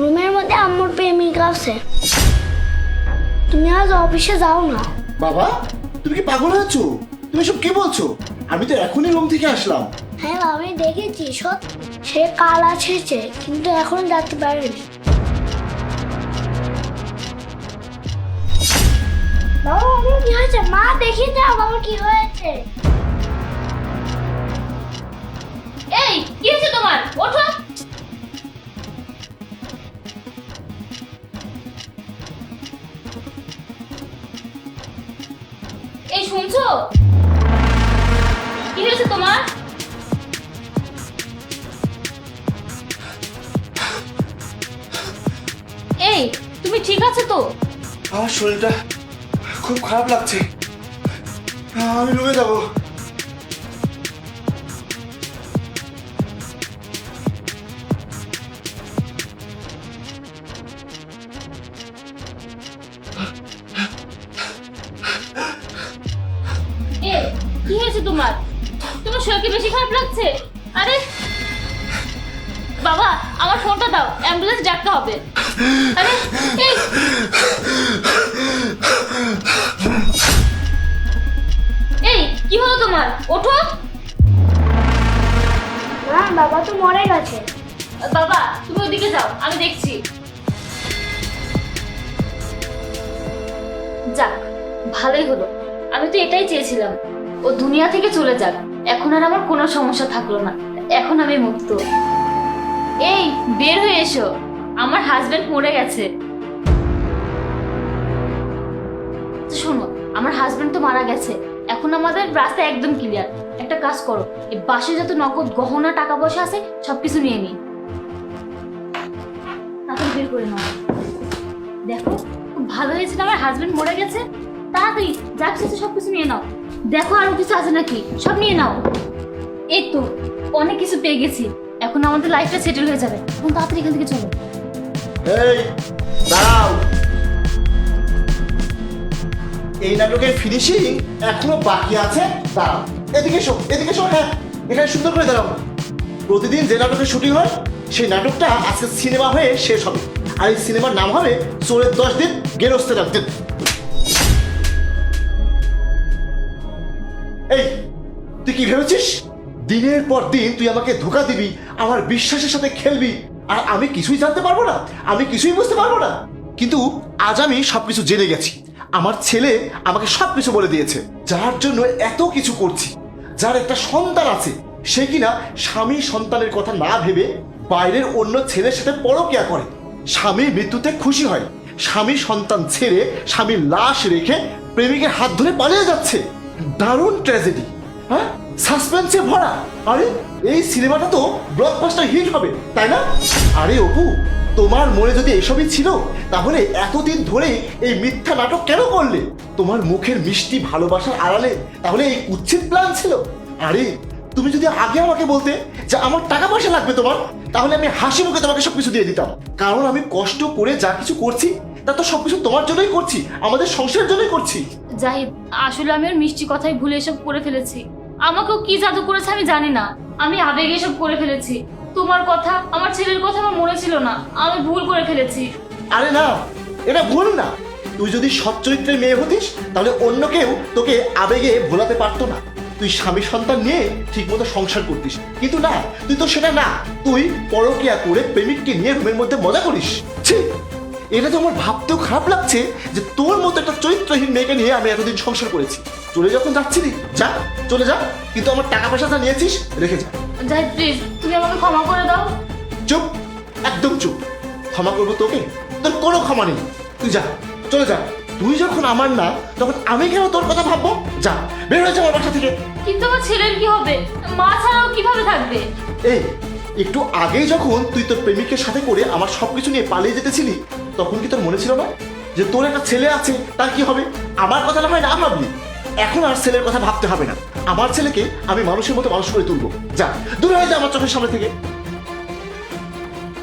রুমের মধ্যে আম্মুর প্রেমিকা আছে। তুমি আজ অফিসে যাও না। বাবা তুমি কি পাগল হয়েছো তুমি সব কি বলছো? আমি তো এখনই রুম থেকে আসলাম। হ্যাঁ আমি দেখেছি সত সে কাল আসেছে কিন্তু এখন যেতে পারেনি। বাবা বাবা কি হয়েছে? মা দেখি দাও বাবা কি হয়েছে। এই শুনছো? কি হয়েছে তোমার? এই, তুমি ঠিক আছে তো? আমার শরীরটা খুব খারাপ লাগছে। আমি রুমে যাব। তোমার? তোমার শরীর কি বেশি খারাপ লাগছে? আরে! বাবা, আমার ফোনটা দাও, অ্যাম্বুলেন্স ডাকতে হবে। আরে, এই! কি হলো তোমার? ওঠো! না বাবা তো মরে গেছে। বাবা, তুমি ওদিকে যাও, আমি দেখছি। যাক, ভালোই হলো। আমি তো এটাই চেয়েছিলাম। ও দুনিয়া থেকে চলে যাক। এখন আর আমার কোনো সমস্যা থাকল না। এখন আমি মুক্ত। এই, বের হয়ে এসো। আমার হাজবেন্ড মরে গেছে। শোনো, আমার হাজবেন্ড তো মারা গেছে। এখন আমাদের রাস্তা একদম ক্লিয়ার একটা কাজ করো, এই বাসে যত নগদ গহনা টাকা পয়সা আছে, সবকিছু নিয়ে নি তাড়াতাড়ি বের করে নাও। দেখো, খুব ভালো হয়েছে আমার হাজবেন্ড মরে গেছে? তাড়াতাড়ি যা কিছু আছে সবকিছু নিয়ে নাও। দেখো আরও কিছু আছে নাকি? সব নিয়ে নাও। এই তো, অনেক কিছু পেয়ে গেছি। এখন আমাদের লাইফটা সেটেল হয়ে যাবে। এখন তাড়াতাড়ি এখান থেকে চলো। এই, দাঁড়াও। এই নাটকের ফিনিশিং এখনও বাকি আছে? দাঁড়াও। এদিকে এসো এদিকে এসো হ্যাঁ এখানে সুন্দর করে দাঁড়াও। প্রতিদিন যে নাটকের শুটিং হয়, সেই নাটকটা আজকে সিনেমা হয়ে শেষ হবে। আর এই সিনেমার নাম হবে, চোরের দশ দিন গেরস্তের একদিন। এই তুই কি ভেবেছিস? দিনের পর দিন তুই আমাকে ধোকা দিবি, আমার বিশ্বাসের সাথে খেলবি, আর আমি কিছুই জানতে পারব না, আমি কিছুই বুঝতে পারব না। কিন্তু আজ আমি সবকিছু জেনে গেছি। আমার ছেলে আমাকে সবকিছু বলে দিয়েছে, যার জন্য এত কিছু করছি। যার একটা সন্তান আছে, সে কিনা স্বামী সন্তানের কথা না ভেবে বাইরের অন্য ছেলের সাথে পরকিয়া করে। স্বামীর মৃত্যুতে খুশি হয়। স্বামী সন্তান ছেড়ে স্বামীর লাশ রেখে প্রেমিকের হাত ধরে পালিয়ে যাচ্ছে। দারুণ ট্র্যাজেডি হ্যাঁ? সাসপেন্সে ভরা। আরে, এই সিনেমাটা তো ব্লকবাস্টার হিট হবে, তাই না? আরে অপু, তোমার মনে যদি এসবই ছিল, তাহলে এতদিন ধরে এই মিথ্যা নাটক কেন করলে? তোমার মুখের মিষ্টি ভালোবাসার আড়ালে তাহলে এই উচ্ছিত প্ল্যান ছিল? আরে, তুমি যদি আগে আমাকে বলতে যে আমার টাকা পয়সা লাগবে তোমার, তাহলে আমি হাসি মুখে তোমাকে সবকিছু দিয়ে দিতাম। কারণ আমি কষ্ট করে যা কিছু করছি, তা তো সবকিছু তোমার জন্যই করছি, আমাদের সংসারের জন্যই করছি। জাহিদ আসলে আমি ওর মিষ্টি কথাই ভুলে এসব করে ফেলেছি। আমাকেও কি জাদু করেছে আমি জানি না। আমি আবেগে এসব করে ফেলেছি। তোমার কথা, আমার ছেলের কথা আমার মনে ছিল না। আমি ভুল করে ফেলেছি। আরে না, এটা ভুল না। তুই যদি সৎ চরিত্রের মেয়ে হতিস, তাহলে অন্য কেউ তোকে আবেগে ভোলাতে পারতো না। তুই স্বামী সন্তান নিয়ে ঠিকমতো সংসার করতিস। কিন্তু না, তুই তো সেটা না। তুই পরকিয়া করে প্রেমিককে নিয়ে রুমের মধ্যে মজা করিস। এটা তো আমার ভাবতেও খারাপ লাগছে যে তোর মতো একটা চরিত্রহীন মেয়েকে নিয়ে আমি এতদিন সংসার করেছি। চলে যখন যাচ্ছিলি যা চলে যা। কিন্তু আমার টাকা পয়সা যা নিয়েছিস রেখে যা। প্লিজ তুমি আমাকে ক্ষমা করে দাও। চুপ একদম চুপ। ক্ষমা করব তোকে? তোর কোনো ক্ষমা নেই। তুই যা চলে যা। তুই যখন আমার না তখন আমি কেন তোর কথা ভাববো? যা বের হয়ে যা আমার বাসা থেকে। কিন্তু আমার ছেলের কি হবে? মা ছাড়াও কীভাবে থাকবে? এই একটু আগেই যখন তুই তোর প্রেমিকের সাথে করে আমার সবকিছু নিয়ে পালিয়ে যেতেছিলি তখন কি তোর মনে ছিল না যে তোর একটা ছেলে আছে, তার কি হবে? আমার কথা না হয় না ভাবলি। এখন আর ছেলের কথা ভাবতে হবে না। আমার ছেলেকে আমি মানুষের মতো মানুষ করে তুলবো। যা, দূরে হয়ে যা আমার চোখের সামনে থেকে।